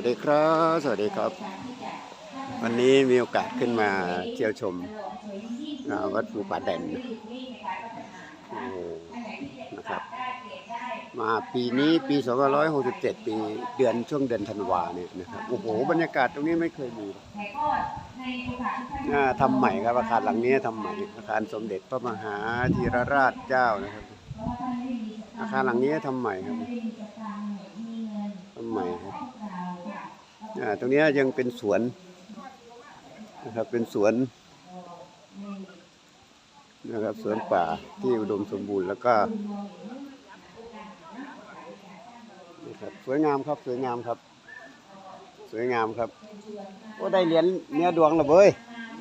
วัสดีครับ สวัสดีครับ วันนี้มีโอกาสขึ้นมาเที่ยวชมวัดภูป่าแดนนะครับ มาปีนี้ปี 2567 ปีเดือนช่วงเดือนธันวาเนี่ยนะครับโอ้โหบรรยากาศตรงนี้ไม่เคยมีทำใหม่ครับอาคารหลังนี้ทำใหม่อาคารสมเด็จพระมหาธีรราชเจ้านะครับ อาคารหลังนี้ทำใหม่ครับทำใหม่ครับ อ่าตรงนี้ยังเป็นสวนนะครับเป็นสวนนะครับสวนป่าที่อุดมสมบูรณ์แล้วก็นะครับสวยงามครับสวยงามครับ สวยงามครับโอ้ได้เหรียญเนื้อดวงและเว้ย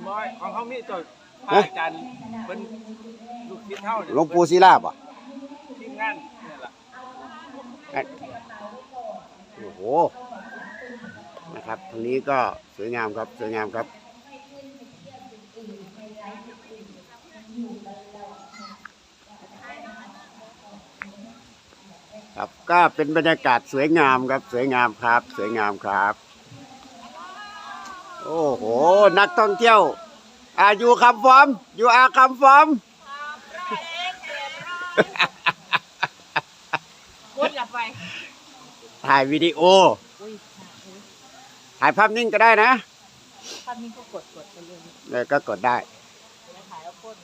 บอยของเขามีตัวพฮะระอาจารย์เป็นลูกศิษย์เท่าเนี่ยหลวงปู่ศิลาบอะทีมงานเนี่ยแหละโอ้โห นะครับทางนี้ก็สวยงามครับสวยงามครับ ครับก็เป็นบรรยากาศสวยงามครับสวยงามครับ สวยงามครับ โอ้โห นักท่องเที่ยวอาอยู่คำฟอมอยู่อาคำฟอมกดกลับไปถ่ายวิดีโออุ้ย ถ่ายภาพนิ่งก็ได้นะภาพนี้ก็กดกดไปเลยแล้วก็กดได้แล้วถ่ายแล้วกด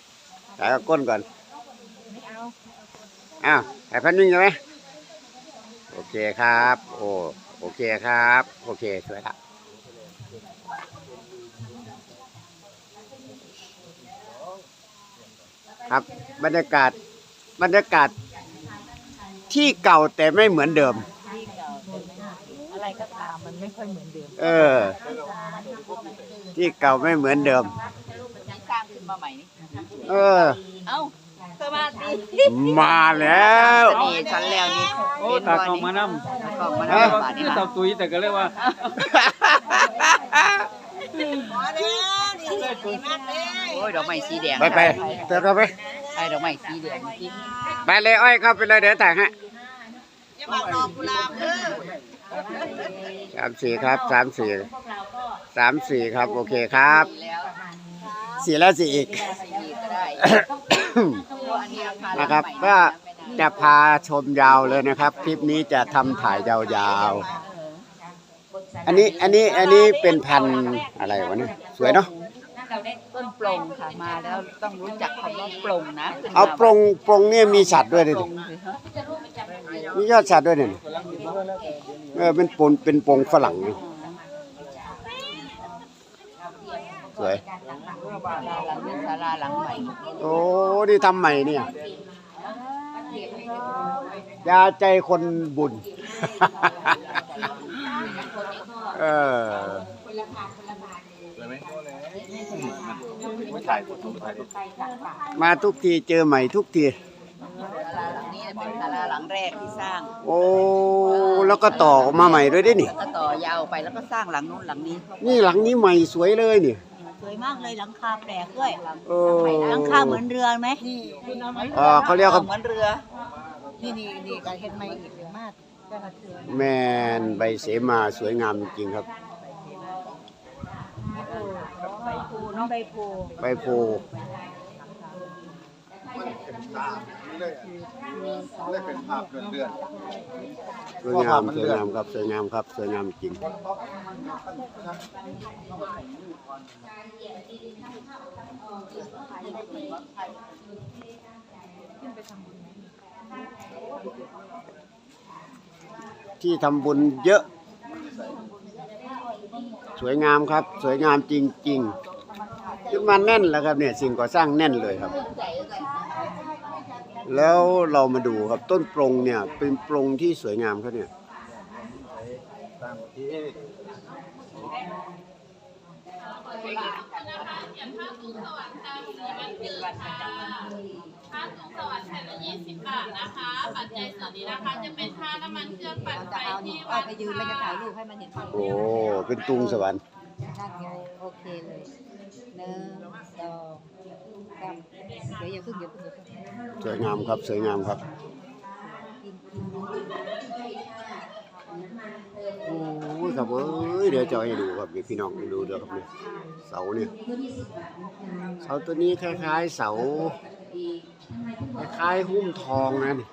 ถ่ายเอาก้นก่อนไม่เอาอ้าวถ่ายภาพนิ่งใช่ไหมโอเคครับ โอ้โอเคครับ โอเคสวยละครับบรรยากาศบรรยากาศที่เก่าแต่ไม่เหมือนเดิม ที่เก่าแต่ไม่อะไร ก็ตามมันไม่ค่อยเหมือนเดิมเออ ที่เก่าไม่เหมือนเดิมที่สร้างขึ้นมาใหม่นี่เออ เอ้าสวัสดีมาแล้วนี่ฉันแล้วนี่โอ้ตากล่องมานำตากล่องมาฮะแล้วบาทนี่คือค่ะเต่าตุยแต่ก็เรียกว่าโอ้ยดอกไม้สีแดงไปไปเติมเข้าไปไอ้ดอกไม้สีแดงจริงไปเลยอ้อยเข้าไปเลยเดี๋ยวถ่ายให้อย่าบอกดอกกุหลาบเด้อ สามสี่ครับสามสี่สามสี่ครับ โอเคครับ แล้วสี่แล้วสี่อีก สีก็ได้อันนี้ราคานะครับก็จะพาชมยาวเลยนะครับ คลิปนี้จะทำถ่ายยาวๆ อันนี้อันนี้อันนี้เป็นพันธุ์อะไรวะเนี่ยสวยเนาะต้นปลงค่ะมาแล้วต้องรู้จักคำว่าปลงนะเอาปรงปรงเนี่ยมีสัตว์ด้วยดิปลงสิฮะมียอดสัตว์ด้วยเนี่ย เออเป็นปนเป็นปรงฝรั่งเนี่ยสวยศาลาหลังนี้ศาลาหลังใหม่โอ้นี่ทำใหม่เนี่ยยาใจคนบุญ เออมาทุกทีเจอใหม่ทุกทีศาลาหลังนี้ เป็นศาลาหลังแรกที่สร้างโอ้แล้วก็ต่อออกมาใหม่ด้วยดินี่ แล้วก็ต่อยาวไปแล้วก็สร้างหลังนู้นหลังนี้นี่หลังนี้ใหม่สวยเลยนี่ สวยมากเลยหลังคาแปลกด้วยเออ หลังคาเหมือนเรือไหมนี่เออเขาเรียกว่า เหมือนเรือ นี่นี่นี่การเห็นไม้อีกมากก็กระเทือนแมนใบเสมาสวยงามจริงๆครับ ใบพูน้องใบพูใบโพ สวยงามสวยงามครับสวยงามครับสวยงามจริงที่ทำบุญเยอะ สวยงามครับ สวยงามจริงๆ ขึ้นมาแน่นแล้วครับเนี่ยสิ่งก่อสร้างแน่นเลยครับ แล้วเรามาดูครับต้นปรงเนี่ยเป็นปรงที่สวยงามครับเนี่ยค่าสูงสวัสดิ์แผ่นละ20 บาทนะคะ ปัจจัยส่วนนี้นะคะ จะเป็นค่าน้ำมันเครื่องปั่นไฟที่วัดไปยืนแล้วจะถ่ายรูปให้มันเห็นโอ้ เป็นตุงสวรรค์ นั่นไงโอเคเลยหนึ่งสองสามเดี๋ยวอย่าเพิ่งอย่าเพิ่งอย่าเพิ่งสวยงามครับ สวยงามครับ โอ้ยครับเอ้ยเดี๋ยวจะให้ดูครับนี่พี่น้องดูเดี๋ยวครับเนี่ยเสาเนี่ยเสาตัวนี้คล้าย ๆ เสาคล้ายๆหุ้มทองนะนี่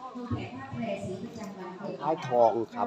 คล้ายทองคำ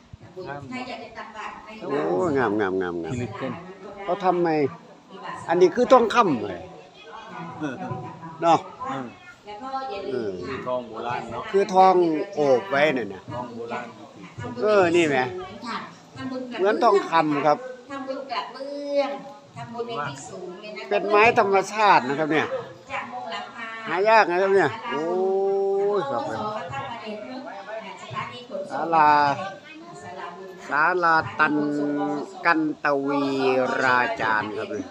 โอ้งามงามงามงามพิลึกเต้นเขาทำไม อันนี้คือต้องค่ำเลยเนาะอืมเออทองโบราณเนาะคือทองโอบไว้น่ะนะทองโบราณเออนี่ไหมเหมือนทองคำครับทำบุญกระเบื้องทำบุญในที่สูงเลยนะเป็นไม้ธรรมชาตินะครับเนี่ยจากมุงหลังคาหายากนะครับเนี่ยโอ้ยครับสพระธาตุประเด็นสถานีขน ส่งศาลาศาลาบุญศาลาตันกันตวีราจารย์ครับเนี่ย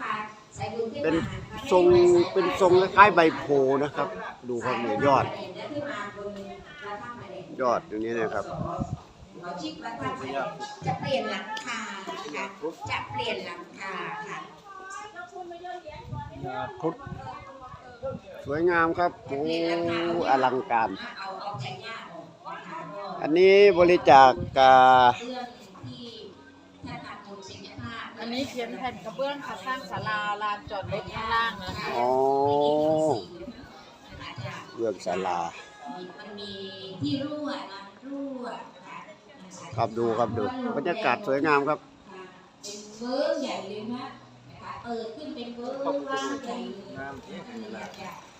พาสายบุญขึ้นเป็นมาทรงเป็นทรงคล้ายๆใบโพนะครับ ดูครับเนี่ยยอดขึ้นมาบนพระธาตุประเด็นยอดตรงนี้นะครับเขาชิดพระธาตุประเด็นจะเปลี่ยนหลังคาค่ะจะเปลี่ยนหลังคาค่ะยาครุฑสวยงามครับโอ้อลังการเอาเอาใจยาก ออกนะคะอันนี้บริจาคกาเรื่องที่ท่านทำบุญสิ่งภาพอันนี้เขียนแผ่นกระเบื้องค่ะสร้างศาลาลานจอดรถข้างล่างนะคะอ๋อเรื่องศาลามันมีที่รั่วนะรั่วค่ะครับดูครับดูบรรยากาศสวยงามครับเป็นเวิร์กใหญ่เลยนะนะคะเปิดขึ้นเป็นเวิร์กกว้างใหญ่เลยงามที่เห็นแล้ว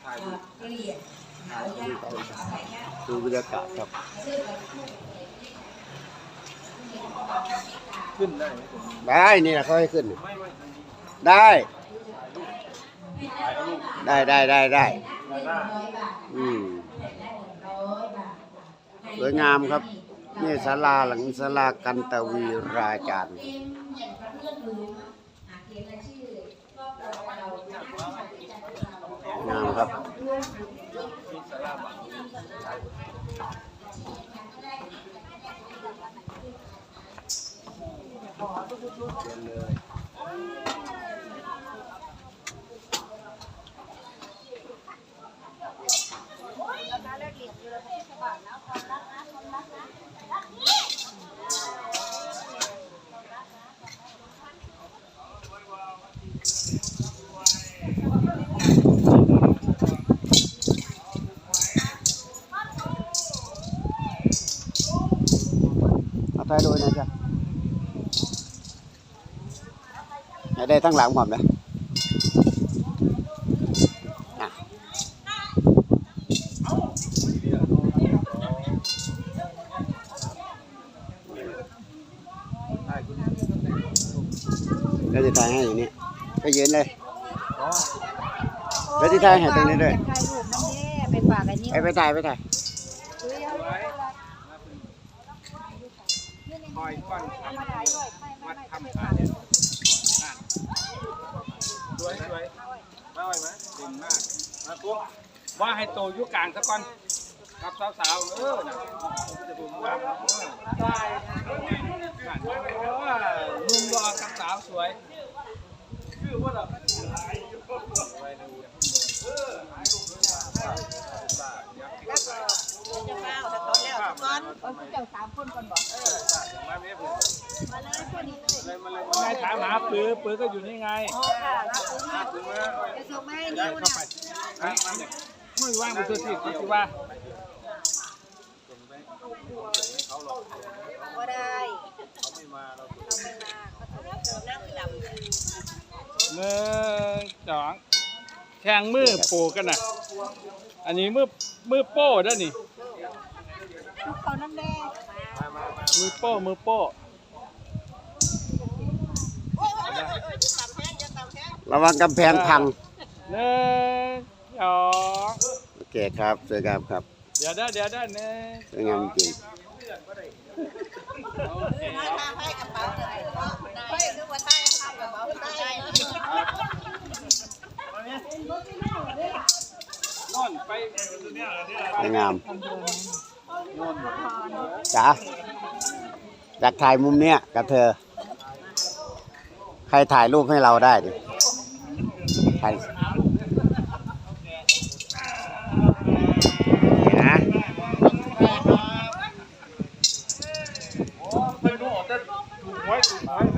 ถ่ายเอ่อเปลี่ยน หายากหายากดูบรรยากาศครับ ขึ้นได้ไหมผมได้นี่แหละเขาให้ขึ้น ไม่ไม่ได้ ได้ได้ได้ได้ อืมสวยงามครับ นี่ศาลาหลังศาลากันตวีราจารย์ งามครับเอา ถ่ายรูปนะจ๊ะให้ได้ทั้งหลังผมนะอะถ่ายคุณแล้วจะถ่ายให้อย่างนี้ไปยืนเลยแล้วที่ถ่ายให้ตรงนี้ด้วยถ่ายรูปนั่นแน่ไปฝากอันนี้ไปไปถ่ายไปถ่าย ไว้ คอยก้อนวัดทำขาเนี่ยสวยสวยมาไว้ไหมเก่งมากมาปุ๊บว่าให้โตยุกลางสักก้อนกับสาวๆเออนะจะดูว่าได้โอ้ลุงรอกับสาวสวยชื่อว่าเรา จะมาเอาแต่ตอนแล้วก่อนเออเจ้าสามคนก่อนบอกมาเว็บเลยมาเลยพอดีเลยเลยมาเลยไงถามหาปื้อปื้อก็อยู่นี่ไงโอ้ค่ะรับปืนปื้อมาจะส่งมาให้ได้นิ้วเข้านะไปมาเนี่ยไม่ว่างไปตัวที่คิดว่าก็ได้เขาไม่มาเราเอาไปมาก็ต้องนั่งลำเมื่อสองแข่งมือโปกันน่ะอันนี้มือมือโป้ด้านนี่ ทุกเขาน้ำแดงมือโป้มือโป้ระวังกำแพงพังหนึ่งสองโอเคครับสวยงามครับเดี๋ยวได้เดี๋ยวได้เน่สวยงามจริงโอเคถ้าถ้าให้กระเป๋าได้ให้นึกว่าให้กระเป๋าได้นอนไปสวยงาม จ๋าอยากถ่ายมุมเนี้ยกับเธอ ใครถ่ายรูปให้เราได้ดิใครนี่นะไปดูออกจะถูกไว้ถูกไว้ไ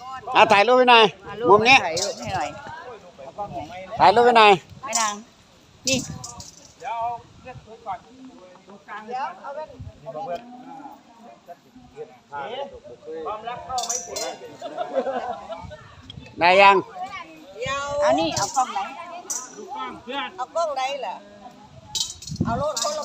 ปอะถ่ายรูปให้หน่อยมุมนี้ถ่ายรูปให้หน่อยถ่ายรูปให้หน่อยไม่นางนี่ เดี๋ยวเอาเลือกตัวก่อนตรงกลางเดี๋ยวเอาเป็นความรักเข้าไม่ถึงได้ยังเอานี่เอากล้องไหนดูกล้องเพื่อนเอากล้องไหนล่ะเอารถคนละ